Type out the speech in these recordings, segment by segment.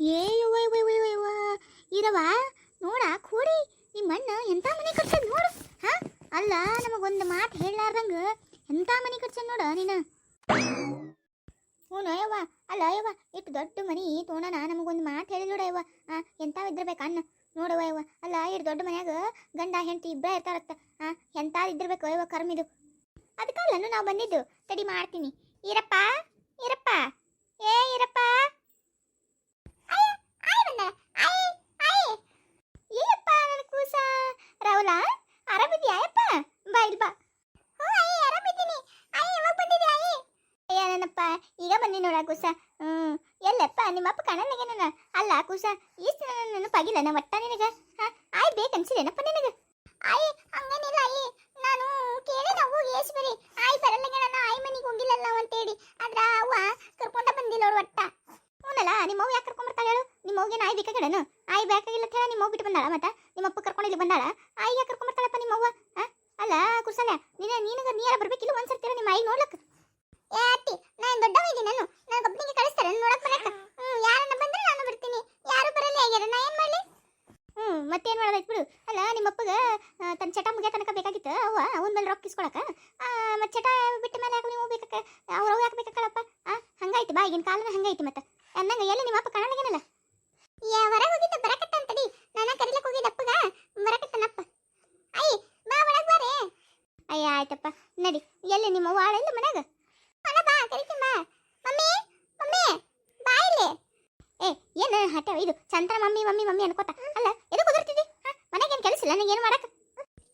ಏ ಯವ್ವ ಇರವ ನೋಡ, ಕೂಡಿ. ನಿಮ್ಮ ಅಣ್ಣ ಎಂಥ ಮನೆ ಕಟ್ಸದ್ ನೋಡು. ಹಾ? ಅಲ್ಲ, ನಮಗೊಂದು ಮಾತು ಹೇಳಲಾರ್ದಂಗ ಎಂಥ ಮನೆ ಕಟ್ಸದ್ ನೋಡ ನೀನು. ಹ್ಞೂ ಯವ್ವ ಅಲ್ಲ ಯವ್ವ ಇಟ್ಟು ದೊಡ್ಡ ಮನೆ ತೋಣನ, ನಮಗೊಂದು ಮಾತು ಹೇಳಿ ನೋಡ ಯವ್ವ ಆ ಎಂತಾವ್ ಇದ್ದಿರ್ಬೇಕು ಅಣ್ಣ ನೋಡು ಯವ್ವ ಅಲ್ಲ ಇಟ್ಟು ದೊಡ್ಡ ಮನ್ಯಾಗ ಗಂಡ, ಹೆಂಡತಿ ಇಬ್ಬರೇ ಇರ್ತಾರತ್ತ. ಆ, ಎಂತಾದ್ ಇದ್ದಿರ್ಬೇಕು ಯವ್ವ ಕರ್ಮಿದು. ಅದಕ್ಕಲ್ಲನು ನಾವು ಬಂದಿದ್ದು. ತಡಿ ಮಾಡ್ತೀನಿ. ಇರಪ್ಪ ಇರಪ್ಪ. ಏ ಈರಪ್ಪ ಏಯಪ್ಪ ನನ್ನ ಕೂಸ? ರಾಹುಲ, ಆರಾಮಿದ್ಯಾ? ಯಪ್ಪ, ಬಾ ಬಾ. ಹ್ಞೂ ಅಯ್ಯ ಆರಾಮಿದ್ದೀನಿ. ಅಯ್ಯ ಯಾವಾಗ ಬಂದಿದ್ಯಾ ಅಯ್ಯ ಅಯ್ಯ, ನನ್ನಪ್ಪ, ಈಗ ಬಂದಿ ನೋಡ ಕೂಸ. ಹ್ಞೂ ಎಲ್ಲಪ್ಪ, ನಿಮ್ಮ ಅಪ್ಪ ನನ್ನ? ಅಲ್ಲ ಕೂಸ ಈಸ್ ನನ್ನ ಪಗಿಲ್ಲ ನಾ ಒಟ್ಟ ನಿನಗ? ಹಾಂ, ಆಯ್ ಬೇಕನ್ಸಿದೇನಪ್ಪ ನಿನಗ? ಆಯ್ ಹಂಗೇನಿಲ್ಲ ಅಯ್ಯ ನಾನು ಕೇಳಿ ನಾವು ಬರಿ. ಆಯ್ ನನ್ನ ಆಯ್ ಮನೆಗೆ ಹೋಗಿಲ್ಲಲ್ಲ ಅಂತೇಳಿ. ಆದ್ರ ಅವ್ವ ಕರ್ಕೊಂಡ ಬಂದಿಲ್ಲ ಅವ್ರು ಒಟ್ಟ ಹ್ಞೂನಲ್ಲ ನಿಮ್ಮ ಅವ್ವ ಯಾಕೆ ಕರ್ಕೊಂಬರ್ತಾಳೆ ಹೇಳು? ನಿಮ್ಮ ಅವ್ಗೆ ನಾಯಿ ಬೇಕಾಗಿಡನು ಆಯ್ ಬೇಕಾಗಿಲ್ಲ ಹೇಳಿ ನಿಮ್ಮ ಬಿಟ್ಟು ಬಂದಾಳ ಮತ್ತೆ? ನಿಮ್ಮ ಅಪ್ಪ ಕರ್ಕೊಂಡು ಇಲ್ಲಿ ಬಂದಾಳ? ಆಯ್ ಯಾಕೆ ಕರ್ಕೊಂಬರ್ತಾಳಪ್ಪ ನಿಮ್ಮ ಅವ್ವ? ಅಲ್ಲ, ಕುರ್ಸಲ್ಯ, ನೀನ ನೀನಗ ನೀರ ಬರ್ಬೇಕಿಲ್ಲ? ಒಂದ್ಸರ್ತಿರ ನಿಮ್ಮ ಆಯ್ ನೋಡ್ಲಕ್ಕ ಏ ಅತ್ತಿ, ನಾನು ದೊಡ್ಡವ ಇದ್ದೀನಿ ನಾನು. ನಾನು ಒಬ್ಬನಿಗೆ ಕಳಿಸ್ತಾರೆ ನೋಡಕ್ ಬರಕ. ಹ್ಮ್, ಯಾರನ್ನ ಬಂದ್ರೆ ನಾನು ಬರ್ತೀನಿ. ಯಾರು ಬರಲ್ಲ ಆಗ್ಯಾರ ನಾ ಏನ್ ಮಾಡ್ಲಿ? ಹ್ಮ್, ಮತ್ತೇನ್ ಮಾಡ್ಬೇಕು ಬಿಡು. ಅಲ್ಲ, ನಿಮ್ಮ ಅಪ್ಪಗ ತನ್ನ ಚಟ ಮುಗಿಯ ತನಕ ಬೇಕಾಗಿತ್ತು. ಅವ್ವ, ಅವನ ಮೇಲೆ ರೊಕ್ಕ ಇಸ್ಕೊಳಕ. ಮತ್ತೆ ಚಟ ಬಿಟ್ಟ ಮೇಲೆ ಯಾಕೆ ನೀವು ಬೇಕಕ್ಕ ಅವ್ರ ಅವ್ ಯಾಕೆ ಬೇಕಕ್ಕಳಪ್ಪ ಹಂಗಾಯ್ತು, ಬಾ, ಈಗಿನ ಕಾಲನ ಹಂಗಾಯ್ತು ಮತ್ತೆ. ಅನ್ನಂಗ ಎಲ್ಲಿ ನಿಮ್ಮ ಅಪ್ಪ ಕಾಣಲಾಗೇನಲ್ಲ ಹೊರ ಹೋಗಿದ್ದ ಬರಕತ್ತ ಅಂತಡಿ ನಾನ ಕರಿಲಕ್ ಹೋಗಿದ್ದ ಅಪ್ಪಗ. ಬರಕತ್ತನಪ್ಪ ಅಯ್ಯ, ಬಾ ಒಳಗ್ ಬಾರೆ. ಅಯ್ಯ, ಆಯ್ತಪ್ಪ. ನಡಿ. ಎಲ್ಲಿ ನಿಮ್ಮ ಅವ್ವ ಇಲ್ಲ ಮನ್ಯಾಗ? ಅಣ್ಣ, ಬಾ, ಕರಿತೀನಿ, ಬಾ. ಮಮ್ಮಿ ಮಮ್ಮಿ, ಬಾ ಇಲ್ಲಿ. ಏ, ಏನು ಹಠ, ಇದು ಚಂದ್ರ ಮಮ್ಮಿ ಮಮ್ಮಿ ಮಮ್ಮಿ ಅನ್ಕೋತ. ಅಲ್ಲ ಎದಕ್ಕೆ ಹೋಗಿರ್ತಿದ್ದಿ ಮನೆಗೆ ಏನು ಕೆಲಸ ಇಲ್ಲ? ನನಗೆ ಏನು ಮಾಡಕ್ಕೆ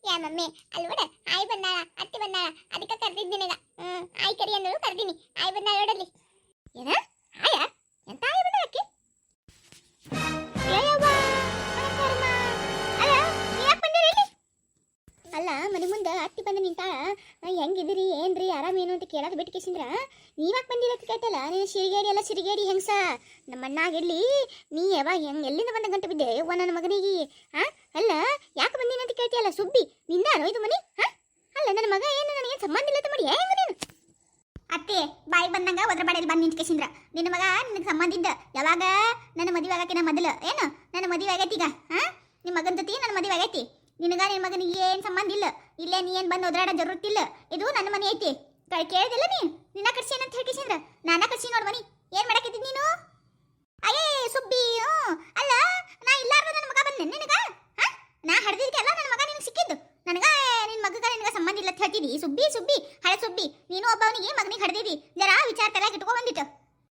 ಯಾ, ಮಮ್ಮಿ, ಅಲ್ಲಿ ಬಿಡ ಆಯ್ ಬಂದಾಳ, ಅತ್ತಿ ಬಂದಾಳ. ಅದಕ್ಕೆ ಕರೆದಿದ್ದೀನಿ ಈಗ ಹ್ಮ್, ಆಯ್ ಕರಿ ಅಂದಳು ಕರೆದೀನಿ. ಆಯ್ ಬಂದಾಳ ನೋಡಲ್ಲಿ. ಏನ? ಆಯ? ಎಂತ ಬಂದಾಳ ಅಕ್ಕಿ. ಅಲ್ಲ, ಮನೆ ಮುಂದೆ ಅತ್ತಿ ಬಂದು ನಿಂತಾಳ. ಹೆಂಗಿದಿರಿ ಏನ್ರಿ ಆರಾಮೇನು ಅಂತ ಕೇಳೋದು ಬಿಟ್ಟು ಕೇಸಿಂದ್ರ? ನೀವ್ಯಾಕೆ ಬಂದಿರಕ್ಕೆ ಕೇಳ್ತಲ್ಲ? ನೀನು ಸಿರಿಗೇಡಿ ಎಲ್ಲ ಸಿರಿಗೇಡಿ ಹೆಂಗ್ಸ? ನಮ್ಮ ಅಣ್ಣಾಗಿರ್ಲಿ ನೀ ಯಾವಾಗ ಹೆಂಗ್ ಎಲ್ಲಿಂದ ಬಂದ ಗಂಟೆ ಬಿದ್ದೆ? ಯವ್ವ ನನ್ನ ಮಗನಿಗೆ. ಹಾ ಅಲ್ಲ ಯಾಕೆ ಬಂದಿನ ಅಂತ ಕೇಳ್ತೀಯಲ್ಲ ಸುಬ್ಬಿ? ನಿಂದ ಇದು ಮನಿ? ಹಾ ಅಲ್ಲ ನನ್ನ ಮಗ ಏನು ನನಗೆ ಸಂಬಂಧ ಇಲ್ಲ ಮಾಡಿ ಹೆಂಗ ನೀನು ಅತ್ತೆ, ಬಾಯಿ ಬಂದಂಗ ಒದ್ರ ಬಾಡಿಯಲ್ಲಿ ಬಂದು ನಿಂತ್ಕೇಸಿಂದ್ರ. ನಿನ್ನ ಮಗ ನಿನಗೆ ಸಂಬಂಧ ಇದ್ದ. ಯಾವಾಗ? ನನ್ನ ಮದುವೆ ಆಗಕ್ಕೆ ನಾ ಮೊದಲು. ಏನು? ನನ್ನ ಮದುವೆ ಆಗೈತಿ ಈಗ, ಹಾ? ನಿಮ್ಮ ಮಗನ ಜೊತೆ ನನ್ನ ಮದುವೆ ಆಗೈತಿ. ನಿನಗ ನಿನ್ನ ಮಗನಿಗೆ ಏನು ಸಂಬಂಧ ಇಲ್ಲ. ಇಲ್ಲೇ ನೀ ಏನು ಬಂದು ಒದ್ರಾಡ ಜರುತ್ತಿಲ್ಲ ಇದು ನನ್ನ ಮನೆ ಐತಿ. ಕೈ ಕೇಳಿದಿಲ್ಲ ನೀ? ನಿನ್ನ ಕಟ್ಸಿ ಅಂತ ಹೇಳ್ಕೇಸಿಂದ್ರ? ನಾನ ಕಟ್ಸಿ ನೋಡ್ ಮನಿ. ಮಾಡಕ್ಕಿದ್ದೀನಿ ನೀನು? ಅಯ್ಯೇ, ಸುಬ್ಬಿ ಹ್ಞೂ ಅಲ್ಲ ನಾ ಇಲ್ಲಾರ್ದ ನನ್ನ ಮಗ ಬಂದೆ ನಿನಗ ಹಾ ನಾ ಹಡ್ದಿದ್ಕೆ ಅಲ್ಲ ನನ್ನ ಮಗ ನಿನಗೆ ಸಿಕ್ಕಿದ್ದು ನನಗ ನಿನ್ನ ಮಗಗ ನಿನಗ ಸಂಬಂಧ ಇಲ್ಲ ಅಂತ ಹೇಳ್ತಿದಿ ಸುಬ್ಬಿ ಸುಬ್ಬಿ ಹಳೆ ಸುಬ್ಬಿ ನೀನು ಒಬ್ಬವನಿಗೆ ಮಗನಿಗೆ ಹಡ್ದಿದಿ ಜರ ವಿಚಾರ ತಲೆಗೆ ಇಟ್ಕೊ ಬಂದಿತ್ತು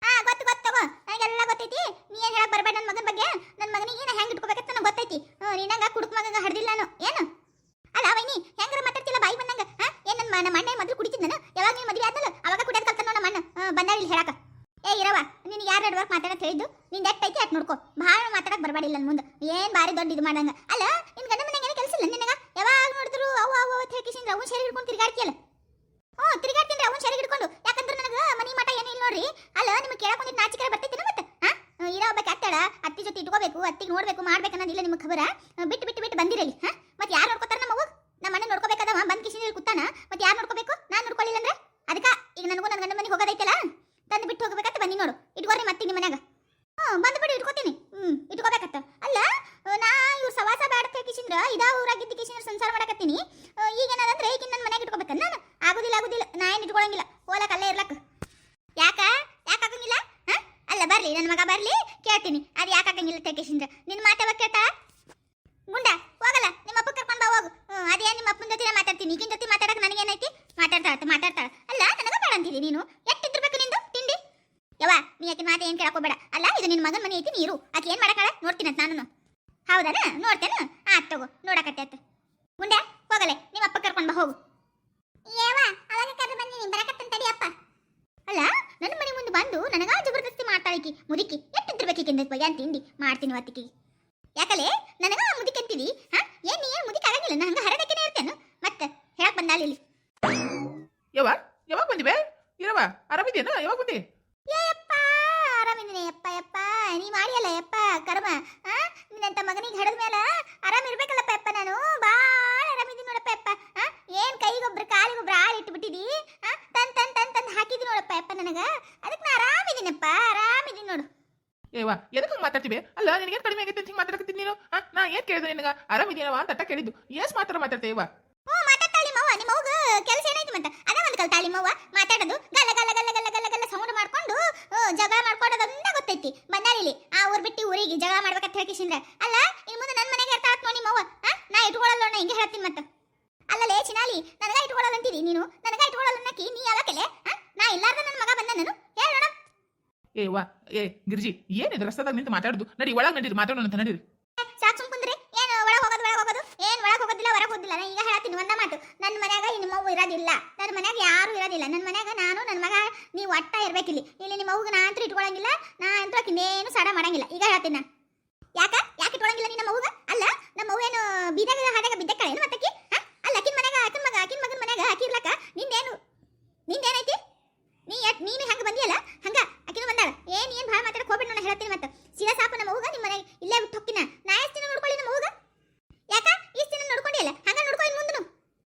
ಹಾ ಗೊತ್ತು ಗೊತ್ತು ತಗೋ ನನಗೆಲ್ಲ ಗೊತ್ತೈತಿ ನೀ ಏನು ಹೇಳಕ್ ಬರಬೇಡ ನನ್ನ ಮಗನ ಬಗ್ಗೆ ನನ್ನ ಮಗನಿಗೆ ನಾ ಹೆಂಗೆ ಇಟ್ಕೋಬೇಕಂತ ನನಗೆ ಗೊತ್ತೈತಿ ಹ್ಞೂ ನೀನಂಗ ಕುಡುಕ್ ಮಗಗ ಹಡ್ದಿಲ್ಲ ನಾನು ಏನು ಅಲ್ಲ ವೈನಿ ಹೆಂಗಾರ ಮಾತಾಡ್ತಿಲ್ಲ ಬಾಯಿ ಬಂದಂಗ ಹಾ ಏನ್ ನನ್ನ ನಮ್ಮ ಅಣ್ಣ ಮೊದಲು ಕುಡಿತಿದ್ದನ ಯಾವಾಗ ನೀನು ಮದುವೆ ಆದ್ನಲ್ಲ ಅವಾಗ ಕುಡಿಯೋದು ಕಲ್ತಾನ ನಮ್ಮ ಅಣ್ಣ ಬಂದಾಳ ಇಲ್ಲಿ ಹೇಳಕ ಏ ಇರವ ನೀನು ಯಾರು ನಡ್ವರ್ಕ್ ಮಾತಾಡಕ್ ಹೇಳಿದ್ದು ನಿಂದ ಎಟ್ ಐತಿ ಅಟ್ ನೋಡ್ಕೋ ಭಾಳ ಮಾತಾಡಕ್ ಬರಬಾಡಿಲ್ಲ ನನ್ನ ಮುಂದೆ ಏನ್ ಬಾರಿ ದೊಡ್ಡ ಇದು ಮಾಡಂಗ ಅಲ್ಲ ನಿನ್ ಗಂಡ ಮನೆಗೆ ಏನೋ ಕೆಲಸ ಇಲ್ಲ ನಿನಗ ಯಾವಾಗ ನೋಡಿದ್ರು ಅವು ಅವು ಅಂತ ಹೇಳ್ಕಿಸಿಂದ್ರ ಅವ್ನು ಸರಿ ಹಿಡ್ಕೊಂಡು ತಿರ್ಗಾಡ್ತಿಯಲ್ಲ ಹ್ಞೂ ತಿರ್ಗಾಡ್ತೀನಿ ಅವ್ನು ಸರಿ ಹಿಡ್ಕೊಂಡು ಯಾಕಂದ್ರೆ ನನಗೆ ಮನಿ ಮಠ ಏನು ಇಲ್ಲ ನೋಡ್ರಿ ಅಲ್ಲ ನಿಮ್ಗೆ ಕೇಳಕ್ ಒಂದಿಟ್ಟು ನಾಚಿಕೆ ಬರ್ತೈತಿ ಮತ್ತೆ? ಹಾ ಇರೋ ಒಬ್ಬ ಅತ್ತಾಳ? ಅತ್ತಿ ಜೊತೆ ಇಟ್ಕೋಬೇಕು ಅತ್ತಿಗೆ ನೋಡ್ಬೇಕು ಮಾಡ್ಬೇಕು ಅನ್ನೋದಿಲ್ಲ ನಿಮ್ಗೆ ಖಬರ? ಆ, ಬಿಟ್ಟು ಬಿಟ್ಟು ಬಿಟ್ಟು ಬಂದಿರಲಿ ಹಾ? ಮತ್ತೆ ಯಾರು ನೋಡ್ಕೋತಾರ ನಮ್ಮ ನಮ್ಮ ಅಣ್ಣ ನೋಡ್ಕೋಬೇಕಾದವ? ಬಂದ್ ಕಿಶಿನಲ್ಲಿ ಕುತ್ತಾನ ಮತ್ತೆ ಯಾರು ನೋಡ್ಕೋಬೇಕು? ನಾನು ನೋಡ್ಕೊಳ್ಳಿಲ್ಲ ಅಂದ್ರೆ? ಅದಕ್ಕ ಈಗ ನನಗೂ ನನ್ನ ಗಂಡ ಮನೆಗೆ ಹೋಗೋದೈತಲ್ಲ? ತಂದು ಬಿಟ್ಟು ಹೋಗ್ಬೇಕಂತ ಬನ್ನಿ ನೋಡು. ಇಟ್ಕೋರಿ ಮತ್ತೆ ನಿಮ್ಮ ಮನ್ಯಾಗ. ಹ್ಞೂ ಬಂದು ಬಿಡು ಇಟ್ಕೋತೀನಿ. ಹ್ಞೂ ಇಟ್ಕೋಬೇಕತ್ತ ಅಲ್ಲ ಆ, ನಾ ಇವ್ರ ಸವಾಸ ಬೇಡ ಕಿಶಿಂದ್ರ ಇದಾ ಊರಾಗಿದ್ದ ಕಿಶಿಂದ್ರ ಸಂಸಾರ ಮಾಡಕತ್ತೀನಿ. ಈಗ ಏನಾದಂದ್ರೆ ಈಗ ನನ್ನ ಮನೆಗೆ ಇಟ್ಕೋಬೇಕನ್ನ ನಾನು ಆಗುದಿಲ್ಲ ಆಗುದಿಲ್ಲ. ನಾ ಏನು ಇಟ್ಕೊಳಂಗಿಲ್ಲ. ಹೋಲಕ್ ಅಲ್ಲೇ ಇರ್ಲಕ್ಕ ಯಾಕ? ಅಲ್ಲ ಬರ್ಲಿ, ನನ್ನ ಮಗ ಬರ್ಲಿ, ಕೇಳ್ತೀನಿ. ಅದು ಯಾಕೆ ಆಗಂಗಿಲ್ಲ ತೇಕೇಶಿಂದ್ರ ನಿನ್ನ ಕೇಳ್ತಾ? ಗುಂಡ, ಹೋಗಲ್ಲ, ನಿಮ್ಮ ಅಪ್ಪ ಕರ್ಕೊಂಡ್ ಬಾ, ಹೋಗು. ಅದೇ ನಿಮ್ಮ ಅಪ್ಪನ ಜೊತೆ ಮಾತಾಡ್ತೀನಿ. ಈಗಿನ ಜೊತೆ ಮಾತಾಡಕ್ ನನಗೇನೈತಿ? ಮಾತಾಡ್ತಾಳ ಮಾತಾಡ್ತಾಳ. ಅಲ್ಲ, ನನಗೆ ಬೇಡ ನೀನು ನೀನು. ಎಷ್ಟಿದ್ದಿರ್ಬೇಕು ನಿಂದು ತಿಂಡಿ? ಯವ ನೀ ಆಕಿನ ಮಾತು ಏನು ಕೇಳಕೋಬೇಡ ಅಲ್ಲ, ಇದು ನಿನ್ನ ಮಗನ ಮನೆ ಐತಿ, ನೀರು. ಆಕೆ ಏನು ಮಾಡಕ್ಕಾಳ? ನೋಡ್ತೀನಿ ಅಂತ ನಾನು ಹೌದಾನ? ನೋಡ್ತೇನೆ? ಆತ್ ತಗೋ, ನೋಡಕತ್ತೆ ಆತ ಗುಂಡ, ಹೋಗಲೆ, ನಿಮ್ಮ ಅಪ್ಪ ಕರ್ಕೊಂಡ್ ಬಾ, ಹೋಗು. ಯವ ಅವಾಗ ಕರೆದು ಬಂದಿನಿ ಬರಕತ್ತಂತ ತಡಿ ಅಪ್ಪ. ಅಲ್ಲ ನನ್ನ ಮನೆ ಮುಂದೆ ಬಂದು ನನಗ ಮಾಡ್ತಾಳಿಕಿ ಮುದುಕಿ ಎಷ್ಟಿದ್ದಿರ್ಬೇಕಿಂದ ಅಂತ ತಿಂಡಿ ಮಾಡ್ತೀನಿ ಅವತ್ತಿಗೆ ಯಾಕಲೇ? ನನಗ ಮುದುಕಿ ಅಂತೀವಿ ಹಾ? ಏನ್ ನೀ? ಏನ್ ಮುದುಕಿ ಆಗಂಗಿಲ್ಲ ನಾ ಹಂಗ ಹರಡಕೆನೆ ಇರ್ತೇನು? ಮತ್ತೆ ಹೇಳಕ್ ಬಂದಾಳ ಇಲ್ಲಿ. ಯವ್ವ ಯಾವಾಗ ಬಂದಿವೆ ಇರವ ಆರಾಮಿದ್ಯೇನ? ಯಾವಾಗ ಬಂದಿ? ಯಪ್ಪ ಆರಾಮಿದ್ದೀನಿ ಯಪ್ಪ ಯಪ್ಪ. ನೀ ಮಾಡಿಯಲ್ಲ ಯಪ್ಪ ಕರ್ಮ. ಆ? ನಿನ್ನಂತ ಮಗನಿಗೆ ಹಡದ ಮೇಲೆ ಆರಾಮ ಇರ್ಬೇಕಲ್ಲಪ್ಪ ಯಪ್ಪ ನಾನು? ಭಾಳ ಆರಾಮಿದ್ದೀನಿ ನೋಡಪ್ಪ ಯಪ್ಪ. ಆ? ಏನ್ ಕೈಗೊಬ್ರು ಕಾಲಿಗೊಬ್ರು ಆಳು ಇಟ್ಬಿಟ್ಟಿದಿ ಆ? ತನ್ ತನ್ ತನ್ ತಂದು ಹಾಕಿದಿ ನೋಡಪ್ಪ ಯಪ್ಪ ನನಗ. ಅದಕ್ಕೆ ನಾ ಆರಾಮಿದ್ದೀನಪ್ಪ ಏವ ಎದಕ್ಕೆ ಮಾತಾಡ್ತೀವಿ? ಅಲ್ಲ ನಿನಗೆ ಕಡಿಮೆ ಆಗೈತೆ ಹಿಂಗೆ ಮಾತಾಡಕತ್ತೀನಿ ನೀನು? ಹಾ? ನಾ ಏನು ಕೇಳಿದೆ ನಿನಗೆ? ಆರಾಮಿದೆಯವ ಅಂತ ಅಟ್ಟ ಕೇಳಿದ್ದು. ಎಸ್ ಮಾತಾಡ ಮಾತಾಡ್ತೇವ ಹ್ಞೂ ಮಾತಾಡ್ತಾಳಿ ಮವ್ವ ನಿಮ್ಮ ಅವ್ಗ ಕೆಲಸ ಏನಾಯ್ತು ಮತ್ತೆ ಅದೇ ಒಂದು ಕಲ್ತಾಳಿ ಮವ್ವ ಮಾತಾಡೋದು, ಗಲ್ಲ ಗಲ್ಲ ಗಲ್ಲ ಗಲ್ಲ ಗಲ್ಲ ಗಲ್ಲ ಸೌಂಡ್ ಮಾಡ್ಕೊಂಡು ಜಗಳ ಮಾಡ್ಕೊಡೋದಂದ ಗೊತ್ತೈತಿ. ಬಂದಾರಿಲಿ ಆ ಊರ್ ಬಿಟ್ಟು ಊರಿಗೆ ಜಗಳ ಮಾಡ್ಬೇಕಂತ ಹೇಳ್ಕಿಸಿಂದ್ರ ಅಲ್ಲ, ಇನ್ ಮುಂದೆ ನನ್ನ ಮನೆಗೆ ಇರ್ತಾ ನೋಡಿ ಮವ್ವ ಅವ್ವ ನಾ ಇಟ್ಕೊಳ್ಳಲ್ಲ ಹಿಂಗೆ ಹೇಳ್ತೀನಿ ಮತ್ತ. ಅಲ್ಲಲೇ ಚಿನಾಲಿ, ನನಗ ಇಟ್ಕೊಳ್ಳಲ್ಲ ಅಂತೀರಿ ನೀನು? ನನಗ ಇಟ್ಕೊಳ್ಳಲ್ಲ ಅನ್ನಕ್ಕೆ ನೀ ಯಾವಾಗಲೇ ನಾ ಇಲ್ಲಾರ್ದ ನನ್ನ ಮಗ ಬಂದ ನಾನು? ಹೇಳೋಣ ವಾ, ಏ, ಗಿರ್ಜಿ ಏನಿದೆ ರಸ್ತಾದಾಗ ನಿಂತು ಮಾತಾಡುದು? ನಡಿ, ಒಳಗೆ ನಡೀರಿ, ಮಾತಾಡೋಣ ಅಂತ ನಡೀರಿ. ಸಾಕು ಸುಮ್ ಕುಂದ್ರಿ. ಏನು ಒಳಗೆ ಹೋಗೋದು ಒಳಗೆ ಹೋಗೋದು? ಏನು ಒಳಗೆ ಹೋಗೋದಿಲ್ಲ, ಹೊರಗೆ ಹೋಗೋದಿಲ್ಲ? ನಾ ಈಗ ಹೇಳ್ತೀನಿ ಒಂದ ಮಾತು. ನನ್ನ ಮನ್ಯಾಗ ನಿಮ್ಮ ಅವ್ವ ಇರೋದಿಲ್ಲ. ನನ್ನ ಮನ್ಯಾಗ ಯಾರು ಇರೋದಿಲ್ಲ. ನನ್ನ ಮನ್ಯಾಗ ನಾನು ನನ್ನ ಮಗ, ನೀವು ಒಟ್ಟ ಇರ್ಬೇಕಿಲ್ಲಿ ಇಲ್ಲಿ. ನಿಮ್ಮ ಅವ್ಗ ನಾ ಅಂತೂ ಇಟ್ಕೊಳಂಗಿಲ್ಲ. ನಾ ಅಂತ ಇನ್ನೇನು ಸಡ ಮಾಡಂಗಿಲ್ಲ. ಈಗ ಹೇಳ್ತೀನಿ ನಾ. ಯಾಕ? ಯಾಕೆ ಇಟ್ಕೊಳಂಗಿಲ್ಲ ನೀ ನಮ್ಮ ಅವ್ಗ ಅಲ್ಲ, ನಮ್ಮ ಅವ್ವ ಏನು ಬೀದಾಗ ಹಾದಾಗ ಬಿದ್ದಕ್ಕಳ ಏನು ಮತ್ತಕ್ಕಿ? ಅಲ್ಲ ಅಕಿನ ಮನ್ಯಾಗ ಅಕಿನ ಮಗ ಅಕ್ಕಿನ ಮಗನ ಮನ್ಯಾಗ ಹಾಕಿರ್ಲಕ್ಕ? ನಿಂದೇನು ನಿಂದೇನೈತಿ ನೀ ಯಾಕ್ ನೀನು ಹೆಂಗೆ ಬಂದಿಯಲ್ಲ ಹಂಗ ಅಕಿನ ಬಂದಾಳ ಏನ್ ಏನ್ ಭಾಳ ಮಾತಾಡಕ್ ಹೋಗ್ಬೇಡ ನಾನು ಹೇಳ್ತೀನಿ ಮತ್ತೆ ಸೀದಾ ಸಾಪ ನಮ್ಮ ಅವ್ಗ ನಿಮ್ಮ ಮನೆಗೆ ಇಲ್ಲೇ ಬಿಟ್ಟು ಹೊಕ್ಕಿನ ನಾ ಎಷ್ಟು ದಿನ ನೋಡ್ಕೊಳ್ಳಿ ನಮ್ಮ ಅವ್ಗ ಯಾಕ ಇಷ್ಟು ದಿನ ನೋಡ್ಕೊಂಡಿಯಲ್ಲ ಹಂಗ ನೋಡ್ಕೊಳ್ಳಿ ಮುಂದನು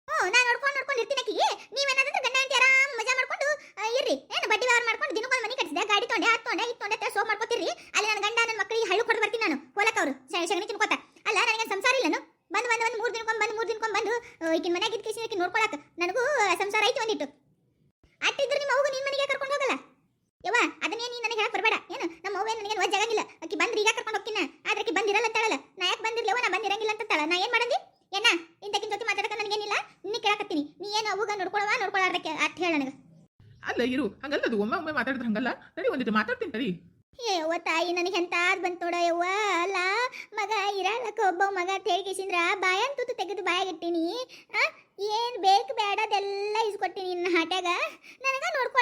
ಹ್ಞೂ ನಾ ನೋಡ್ಕೊಂಡು ನೋಡ್ಕೊಂಡು ಇರ್ತೀನಿ ಆಕಿಗೆ ನೀವೇನಾದ್ರೆ ಗಂಡ ಹೆಂಡತಿ ಆರಾಮ್ ಮಜಾ ಮಾಡ್ಕೊಂಡು ಆ, ಇರ್ರಿ ಏನು ಬಡ್ಡಿ ವ್ಯವಹಾರ ಮಾಡ್ಕೊಂಡು ದಿನಕ್ಕೊಂದು ಮನೆ ಕಟ್ಟಿಸಿದೆ ಗಾಡಿ ತೊಂಡೆ ಹತ್ತು ತೊಂಡೆ ಇದು ತೊಂಡೆ ಸೋ ಮಾಡ್ಕೋತೀರಿ? ಅಲ್ಲಿ ನನ್ನ ಗಂಡ, ನನ್ನ ಮಕ್ಕಳಿಗೆ ಹಳ್ಳು ಕೊಟ್ಟು ಬರ್ತೀನಿ ನಾನು. ಹೋಲಕ್ಕ ಅವರು. ಶಗಣಿ ತಿನ್ಕೋತ ಅಲ್ಲ ನನಗೆ ಸಂಸಾರ ಇಲ್ಲನು? ಬಂದು ಬಂದು ಒಂದು ಮೂರು ದಿನಕ್ಕೊಂದು ಬಂದು, ಮೂರು ದಿನಕ್ಕೊಂದು ಬಂದು ಈಕಿನ ಮನೆಗೆ ಇದ್ಕಿಸಿ ಈಕಿನ ನೋಡ್ಕೊಳಕ. ನನಗೂ ಸಂಸಾರ ಐತಿ ಒಂದಿಟ್ಟು. ಅಟ್ಟಿದ್ರು ನಿಮ್ಮ ಅವ್ಗ ನಿನ್ನ ಮನೆಗೆ ಕರ್ಕೊಂಡು ಹೋಗಲ್ಲ? ಯವ್ವ, ಅದನ್ನೇ ನೀನು ನನಗೆ ಹೇಳಕ್ ಬರಬೇಡ. ಏನು? ನಮ್ಮ ಅವ್ವ ನನಗೆ ವಜ್ಜಾಗಂಗಿಲ್ಲ ಆಕಿ ಬಂದ್ರೆ ಈಗ ಕರ್ಕೊಂಡು ಹೋಗ್ತೀನಿ? ಆಕಿ ಬಂದಿರಲ್ಲ ಅಂತಾಳಲ್ಲ ನಾ ಯಾಕೆ ಬಂದಿರ್ಲಿವ ನಾ ಬಂದಿರಂಗಿಲ್ಲ ಅಂತ ತಳ. ನಾ ಏನ್ ಮಾಡಂದಿ? ಏನ? ಇಂತಕಿನ ಜೊತೆ ಮಾತಾಡಕ ನನಗೇನಿಲ್ಲ? ನಿನ್ನ ಕೇಳಕತ್ತೀನಿ. ನೀ ಏನು ಅವ್ಗ ನೋಡ್ಕೊಳವ ನೋಡ್ಕೊಳಾರ್ದಕ್ಕೆ ಅಟ್ ಹೇಳ ನನಗೆ. ಅಲ್ಲ, ಇರು. ಹಂಗಲ್ಲ ಅದು. ಒಮ್ಮೆ ಒಮ್ಮೆ ಮಾತಾಡಿದ್ರೆ ಹಂಗಲ್ಲ. ತಡಿ ಒಂದಿಟ್ಟು ಮಾತಾಡ್ತೀನಿ ತಡಿ ಯವ್ವ ತಾಯಿ, ನನಗೆ ಎಂತಾದ್ ಬಂತು ನೋಡ ಯವ್ವ. ಅಲ್ಲ, ಮಗ ಇರಲಕ್ಕ ಒಬ್ಬ ಮಗ ತೇಳ್ಗಿಸಿಂದ್ರ ಬಾಯನ್ ತುತ್ತು ತೆಗೆದು ಬಾಯಾಗಿಟ್ಟಿನಿ ಏನ್ ಬೇಕು ಬೇಡದೆಲ್ಲ ಇಸ್ಕೊಟ್ಟಿನಿ ನಿನ್ನ ಹಾಟ್ಯಾಗ. ನನಗ ನೋಡ್ಕೊಳಕ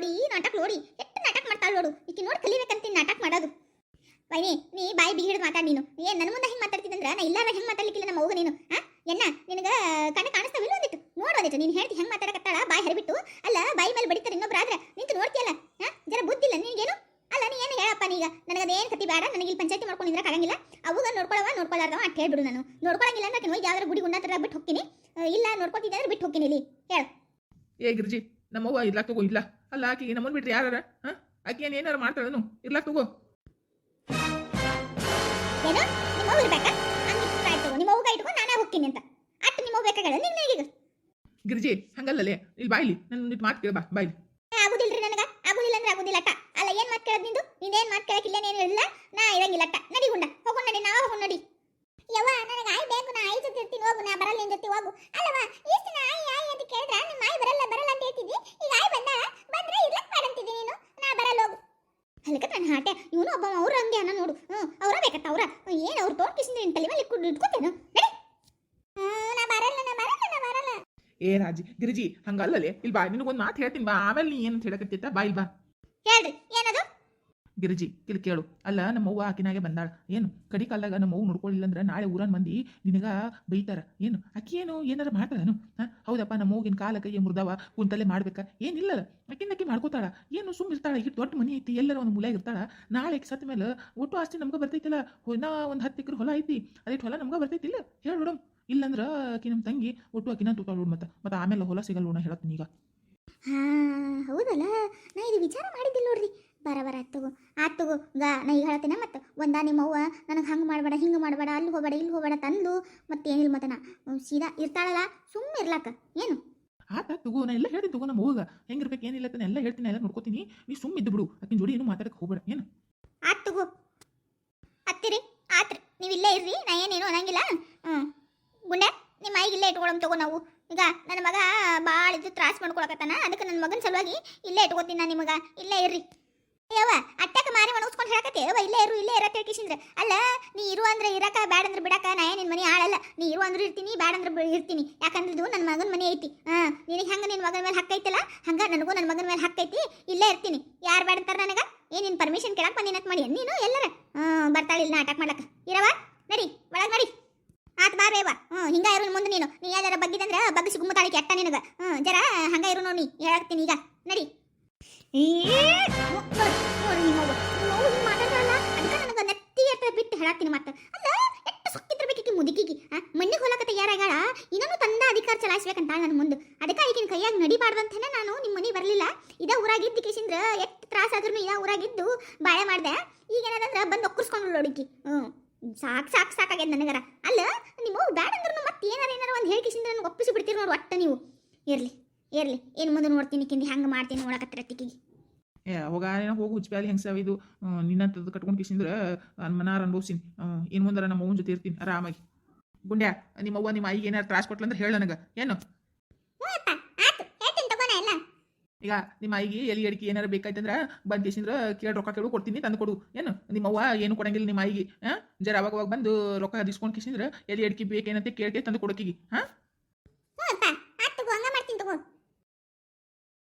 ನಾಟಕ ಈ ನಾಟಕ ನೋಡಿ. ಎಷ್ಟು ನಾಟಕ ಮಾಡ್ತಾಳೆ ನೋಡು. ಈಕಿ ನೋಡಿ ಕಲಿಬೇಕಂತೀನಿ ನಾಟಕ ಮಾಡೋದು. ವೈನಿ, ನೀ ಬಾಯಿ ಬಿಗಿ ಹಿಡಿದು ಮಾತಾಡಿ ನೀನು. ಏನ್ ನನ್ನ ಮುಂದೆ ಹಿಂಗೆ ಮಾತಾಡ್ತಿದ್ದಂದ್ರೆ ನಾ ಇಲ್ಲಾರ ಹೆಂಗೆ ಮಾತಾಡ್ಲಿಕ್ಕಿಲ್ಲ ನಮ್ಮ ಹೋಗು ನೀನು. ಹಾ? ಎನ್ನ ನಿನಗೆ ಕಣ್ಣ ಕಾಣಿಸ್ತಾವಿಲ್ಲ ಒಂದಿಟ್ಟು ನೋಡು ಒಂದಿಟ್ಟು ನೀನು ಹೇಳ್ತಿ ಹೆಂಗೆ ಮಾತಾಡಕತ್ತಾಳ? ಬಾಯಿ ಹರಿಬಿಟ್ಟು. ಅಲ್ಲ, ಬಾಯಿ ಮೇಲೆ ಬಡಿತಾರೆ ಇನ್ನೊಬ್ರಾದ್ರೆ ನಿಂತು ನೋಡ್ತಿಯಲ್ಲ? ಹಾ? ಜರ ಬುದ್ಧಿಲ್ಲ ನಿನಗೇನು? ಅಲ್ಲ, ನೀ ಏನು ಹೇಳಪ್ಪ ನೀಗ? ನನಗದೇನು ಕತಿ ಬೇಡ ನನಗೆ ಇಲ್ಲಿ ಪಂಚಾಯತಿ ಮಾಡ್ಕೊಂಡಿದ್ರೆ ಆಗಂಗಿಲ್ಲ. ಅವಾಗ ನೋಡ್ಕೊಳ್ಳವ ನೋಡ್ಕೊಳ್ಳಾರ್ದವ ಅಂತ ಹೇಳ್ಬಿಡು ನಾನು. ನೋಡ್ಕೊಳಂಗಿಲ್ಲ ಅಂದ್ರೆ ಹೋಗಿ ಯಾವ್ದಾರ ಗುಡಿ ಹತ್ರ ಬಿಟ್ಟು ಹೋಗ್ತೀನಿ. ಇಲ್ಲ ನೋಡ್ಕೊತಿದ್ದೆ ಅಂದ್ರೆ ಬಿಟ್ಟು ಹೋಗ್ತೀನಿ ಇಲ್ಲಿ. ಹೇಳು. ಏ, ಗಿರ್ಜಿ ನಮ್ಮವ್ವ ಇಲ್ಲ ತಗೋ ಇಲ್ಲ ಅಲ್ಲ ಆಕಿಗೆ ನಮ್ಮನ್ ಬಿಡ್ರಿ ಯಾರ ಹಾ? ಆಕಿ ಏನ್ ಏನಾರ ಮಾಡ್ತಾಳನು ಇರ್ಲಾಕ್ ತಗೋ. ಏನು? ನಿಮ್ಮ ಅವ್ವ ಇರ್ಬೇಕಾ ಹಂಗಿತ್ತು ಆಯ್ತು ನಿಮ್ಮ ಅವ್ಗ ಇಟ್ಕೊಂಡು ನಾನೇ ಹೋಗ್ತೀನಿ ಅಂತ. ಅಟ್ಟು ನಿಮ್ಮ ಅವ್ವ ಬೇಕಾಗಲ್ಲ ನಿನ್ನ ಈಗ? ಗಿರ್ಜಿ ಹಂಗಲ್ಲಲೇ. ಇಲ್ಲಿ ಬಾಯ್ಲಿ ನನ್ನ ಒಂದಿಟ್ಟು ಮಾತು ಕೇಳ ಬಾ ಬಾಯ್ಲಿ ಆಗುದಿಲ್ರಿ ನನಗ? ಆಗುದಿಲ್ಲ ಅಂದ್ರೆ ಆಗುದಿಲ್ಲ ಅಕ್ಕ ಅಲ್ಲ ಏನ್ ಮಾತು ಕೇಳದ್ ನಿಂದು? ನೀನೇನ್ ಮಾತು ಕೇಳಕ್ಕಿಲ್ಲ ಏನು ಇಲ್ಲ? ನಾ ಇರಂಗಿಲ್ಲ ಅಕ್ಕ ನಡಿ ಗುಂಡ ಹೋಗೋಣ ನಡಿ ನಾವ ಹೋಗೋಣ ನಡಿ. ಯವ್ವ ನನಗೆ ಆಯ್ ಬೇಕು ನಾ ಆಯ್ ಜೊತೆ ಇರ್ತೀನಿ ಹೋಗು ನಾ ಬರಲ್ಲ ನಿನ್ ಜೊತೆ ಹೋಗು. ಅಲ್ಲವಾ ಇಷ್ಟು ನಾ ಆಯ್ ಆಯ್ ಅಂತ ಕೇಳಿದ್ರ ನಿಮ್ಮ ಆಯ್ ಬರಲ್ಲ ಬರಲ್ಲ ಅಂತ ಹೇಳ್ತಿದ್ದಿ ಈಗ ಆಯ್ ಬಂದಾಳ ಬಂದ್ರೆ ಇರ್ಲಕ್ ಮಾಡಂತಿದ್ದಿ ನೀನು ನಾ ಬರಲ್ಲ ಹೋಗು ಅಲ್ಲಕ ನನ್ನ ಹಾಟೆ ಇವನು ಒಬ್ಬ ಅವ್ರ ಹಂಗೆ ಅನ್ನ ನೋಡು. ಹ್ಞೂ ಅವ್ರ ಬೇಕತ್ತ ಅವ್ರ. ಏನು ಅವ್ರು ತೋಟ ಕಿಸಿಂದ ನಿನ್ ತಲೆ ಮೇಲೆ ಇಟ್ಕೋತೇನು? ನಾ ಬರಲ್ಲ ನಾ ಬರಲ್ಲ ನಾ ಬರಲ್ಲ. ಏ ರಾಜಿ ಗಿರಿಜಿ ಹಂಗಲ್ಲಲೇ. ಇಲ್ಲಿ ಬಾ ನಿನಗೊಂದು ಮಾತು ಹೇಳ್ತೀನಿ ಬಾ. ಆಮೇಲೆ ನೀ ಏನಂತ ಹೇಳಕತ್ತಿತ್ತ ಬಾ ಇಲ್ಲಿ ಬಾ. ಹೇಳ್ರಿ. ಏನದು? ಗಿರಿಜಿ ಇಲ್ಲಿ ಕೇಳು. ಅಲ್ಲ ನಮ್ಮವ್ವ ಆಕಿನಾಗೆ ಬಂದಾಳ. ಏನು, ಕಡಿ ಕಾಲದಾಗ ನಮ್ಮವ್ವ ನೋಡ್ಕೊಳ್ಳಿಲ್ಲ ಅಂದ್ರೆ ನಾಳೆ ಊರನ್ ಮಂದಿ ನಿನಗ ಬೈತಾರ. ಏನು ಅಕ್ಕಿ ಏನು, ಏನಾರ ಮಾಡ್ತಾಳನು? ಹಾ, ಹೌದಪ್ಪ, ನಮ್ಮ ಅವ್ಗಿನ ಕಾಲ ಕೈಯ ಮುರ್ದಾವ ಕುಂತಲೆ ಮಾಡ್ಬೇಕಾ? ಏನಿಲ್ಲ ಅಕ್ಕಿನ ಅಕ್ಕಿ ಮಾಡ್ಕೋತಾಳ. ಏನು ಸುಮ್ಮ ಇರ್ತಾಳ. ಈಗ ದೊಡ್ಡ ಮನೆ ಐತಿ, ಎಲ್ಲರ ಒಂದು ಮೂಲೆ ಇರ್ತಾಳ. ನಾಳೆ ಸತ್ತ ಮೇಲೆ ಒಟ್ಟು ಆಸ್ತಿ ನಮ್ಗೆ ಬರ್ತೈತಿಲ್ಲ. ನಾ ಒಂದು ಹತ್ತು ಎಕರೆ ಹೊಲ ಐತಿ. ಅದೇ ಹೊಲ ನಮ್ಗೆ ಬರ್ತೈತಿಲ್ಲ. ಹೇಳ್ಬಿಡು ಇಲ್ಲಂದ್ರ ಅಕ್ಕಿ ನಮ್ಮ ತಂಗಿ ಒಟ್ಟು ಆಕಿನ ತೂತಾಳ ಮತ್ತೆ. ಮತ್ತೆ ಆಮೇಲೆ ಹೊಲ ಸಿಗಲ್ಲ ಈಗ. ಹಾ, ಹೌದಲ್ಲ. ನಾ ಇದು ವಿಚಾರ ಮಾಡಿದ್ದಿಲ್ಲ ನೋಡ್ರಿ. ಬರ ಬರ ಆತ್ ತಗೋ ಆತ್ ಗಾ ನಾ ಈಗ ಹೇಳ್ತೇನೆ ಮತ್ತು ಒಂದ ನಿಮ್ಮ ಅವ್ವ ನನಗೆ ಹಂಗೆ ಮಾಡಬೇಡ ಹಿಂಗೆ ಮಾಡಬೇಡ ಅಲ್ಲಿ ಹೋಗಬೇಡ ಇಲ್ಲಿ ಹೋಗಬೇಡ ತಂದು ಮತ್ತೇನಿಲ್ಲ ಮತ್ತೆ ನಾ ಸೀದಾ ಇರ್ತಾಳಲ್ಲ ಸುಮ್ಮನೆ ಇರ್ಲಾಕ ಏನು? ಆತ ತಗೋ ನಾ ಎಲ್ಲ ಹೇಳ್ತೀನಿ ತಗೋ ನಮ್ಮ ಹೋಗ ಹೆಂಗಿರ್ಬೇಕು ಏನಿಲ್ಲ ಅಂತ ಎಲ್ಲ ಹೇಳ್ತೀನಿ ಎಲ್ಲ ನೋಡ್ಕೋತೀನಿ ನೀ ಸುಮ್ಮ ಇದ್ದು ಬಿಡು ಅಕ್ಕಿನ ಜೋಡಿ ಏನು ಮಾತಾಡಕ್ಕೆ ಹೋಗಬೇಡ ಏನು? ಆತ್ ತಗೋ ಅತ್ತಿರಿ ಆತ್ರಿ ನೀವು ಇಲ್ಲೇ ಇರ್ರಿ ನಾ ಏನೇನು ಅನ್ನಂಗಿಲ್ಲ ಹ್ಞೂ ಗುಂಡೆ ನಿಮ್ಮ ಮೈಗೆ ಇಲ್ಲೇ ಇಟ್ಕೊಳಮ್ ತಗೋ ನಾವು ಈಗ ನನ್ನ ಮಗ ಭಾಳ ಇದು ತ್ರಾಸ ಮಾಡ್ಕೊಳಕತ್ತಾನ ಅದಕ್ಕೆ ನನ್ನ ಮಗನ ಸಲುವಾಗಿ ಇಲ್ಲೇ ಇಟ್ಕೋತೀನಿ ನಾನು ನಿಮಗೆ ಇಲ್ಲೇ ಇರ್ರಿ. ಯವ್ವ, ಅಟ್ಟಕ್ಕ ಮಾರಿ ಒಣಗಿಸ್ಕೊಂಡು ಹೇಳಕತ್ತೆ, ಯವ್ವ, ಇಲ್ಲೇ ಇರು, ಇಲ್ಲೇ ಇರತ್ತೆ ಹೇಳ್ಕಿಸಿಂದ್ರೆ ಅಲ್ಲ, ನೀ ಇರು ಅಂದ್ರೆ ಇರಕ ಬ್ಯಾಡ ಅಂದ್ರೆ ಬಿಡಕ ನಾ ನಿನ್ನ ನಿನ್ ಮನೆ ಆಳಲ್ಲ. ನೀ ಇರು ಅಂದ್ರೆ ಇರ್ತೀನಿ, ಬ್ಯಾಡ ಅಂದ್ರೆ ಇರ್ತೀನಿ. ಯಾಕಂದ್ರೆ ಇದು ನನ್ನ ಮಗನ ಮನೆ ಐತಿ. ಹಾ, ನಿನಗೆ ಹಂಗ ನಿನ್ನ ಮಗನ ಮೇಲೆ ಹಕ್ಕ ಐತಲ್ಲ, ಹಂಗ ನನಗೂ ನನ್ನ ಮಗನ ಮೇಲೆ ಹಕ್ಕ ಐತಿ, ಇಲ್ಲೇ ಇರ್ತೀನಿ. ಯಾರು ಬೇಡ ಅಂತಾರೆ ನನಗ? ಏ ನಿನ್ನ ಪರ್ಮಿಷನ್ ಕೇಳಕ್ ಬಂದಿನತ್ ಮಾಡಿ. ನೀನು, ಎಲ್ಲರ. ಹ್ಞೂ ಬರ್ತಾಳೆ ಇಲ್ಲಿ ನಾಟಕ ಮಾಡ್ಲಕ್ಕ ಇರವ ನಡಿ, ಒಳಗೆ ನಡಿ. ಆತ್ ಬಾ ಬೇವ. ಹ್ಞೂ ಹಿಂಗ ಇರು ಮುಂದೆ ನೀನು. ನೀ ಎಲ್ಲರ ಬಗ್ಗಿದಂದ್ರೆ ಬಗ್ಗಿಸಿ ಗುಮ್ಮತಾಳಿಕೆ ಅಟ್ಟ ನಿನಗೆ. ಹ್ಞೂ ಜರ ಹಂಗ ಇರು ನೋಡಿ ಹೇಳಾಕ್ತೀನಿ ಈಗ. ನಡಿ. ಬಿಟ್ಟು ಹೇಳಾಕ್ತೀನಿ ಮತ್ತ ಅಲ್ಲ ಎಷ್ಟು ಸೊಕ್ಕಿದ್ರಬೇಕಿ ಮುದುಕಿಗೆ? ಮಣ್ಣಿಗೆ ಹೊಲಕ ತಯಾರಾಗಳ ಇನ್ನೂ ತಂದ ಅಧಿಕಾರ ಚಲಾಯಿಸ್ಬೇಕಂತ ನನ್ನ ಮುಂದೆ. ಅದಕ್ಕೆ ಈಗಿನ ಕೈಯಾಗ ನಡಿಬಾರ್ದಂತನೇ ನಾನು ನಿಮ್ಮ ಮನೆಗೆ ಬರಲಿಲ್ಲ. ಇದ ಊರಾಗಿದ್ದ ಕೇಸಿಂದ್ರ ಎಷ್ಟು ತ್ರಾಸ ಆದ್ರೂ ಇದ ಊರಾಗಿದ್ದು ಬಾಳೆ ಮಾಡ್ದೆ. ಈಗ ಏನದಂದ್ರ ಬಂದು ಒಕ್ಕರ್ಸ್ಕೊಂಡು ನೋಡಿಕಿ. ಹ್ಞೂ ಸಾಕ್ ಸಾಕ್ ಸಾಕಾಗ್ಯದ ನನಗರ. ಅಲ್ಲ, ನಿಮ್ಮ ಬ್ಯಾಡ ಅಂದ್ರೂ ಮತ್ತೆ ಏನಾರ ಏನಾರ ಒಂದು ಹೇಳಿ ಕೇಸಿಂದ್ರ ನನಗೆ ಒಪ್ಪಿಸಿ ಬಿಡ್ತೀರಿ ನೋಡಿ ಒಟ್ಟ ನೀವು. ಇರ್ಲಿ. ಇರ್ಲಿ ಏನು ಮುಂದೆ ನೋಡ್ತೀನಿ ಕಿಂದಿ ಹೆಂಗೆ ಮಾಡ್ತೀನಿ ನೋಡಕತ್ತಿರ ತಿಕ್ಕಿಗೆ ಏ ಅವಾಗ ಏನೋ ಹೋಗು ಹುಚ್ಚಪ್ಯಾಲಿ ಹೆಂಗೆ ಸಾವ ಇದು? ನಿನ್ನಂತದ್ದು ಕಟ್ಕೊಂಡು ಕಿಸಿಂದ್ರೆ ನನ್ನ ಮನಾರ ಅನುಭವಿಸ್ತೀನಿ. ಏನು ಮುಂದಾರ ನಮ್ಮ ಅವ್ವನ ಜೊತೆ ಇರ್ತೀನಿ ಆರಾಮಾಗಿ. ಗುಂಡ್ಯಾ ನಿಮ್ಮ ಅವ್ವ ನಿಮ್ಮ ಆಯಿಗೆ ಏನಾರು ತ್ರಾಸ ಕೊಟ್ಲಂದ್ರೆ ಹೇಳ ನನಗೆ. ಏನು? ಈಗ ನಿಮ್ಮ ಆಯಿಗೆ ಎಲ್ಲಿ ಅಡಿಕೆ ಏನಾರು ಬೇಕಾಯ್ತಂದ್ರೆ ಬಂದು ಕೇಸಿಂದ್ರೆ ಕೇಳಿ ರೊಕ್ಕ ಕೇಳು ಕೊಡ್ತೀನಿ ತಂದು ಕೊಡು. ಏನು? ನಿಮ್ಮ ಅವ್ವ ಏನು ಕೊಡಂಗಿಲ್ಲ ನಿಮ್ಮ ಆಯಿಗೆ ಹಾಂ ಜರ ಅವಾಗ ಅವಾಗ ಬಂದು ರೊಕ್ಕ ಹದಿಸ್ಕೊಂಡು ಕಿಸಿಂದ್ರೆ ಎಲ್ಲಿ ಅಡಿಕೆ ಬೇಕೇನಂತ ಕೇಳ್ಕೆ ತಂದು ಕೊಡೋಕಿಗೆ ಹಾಂ?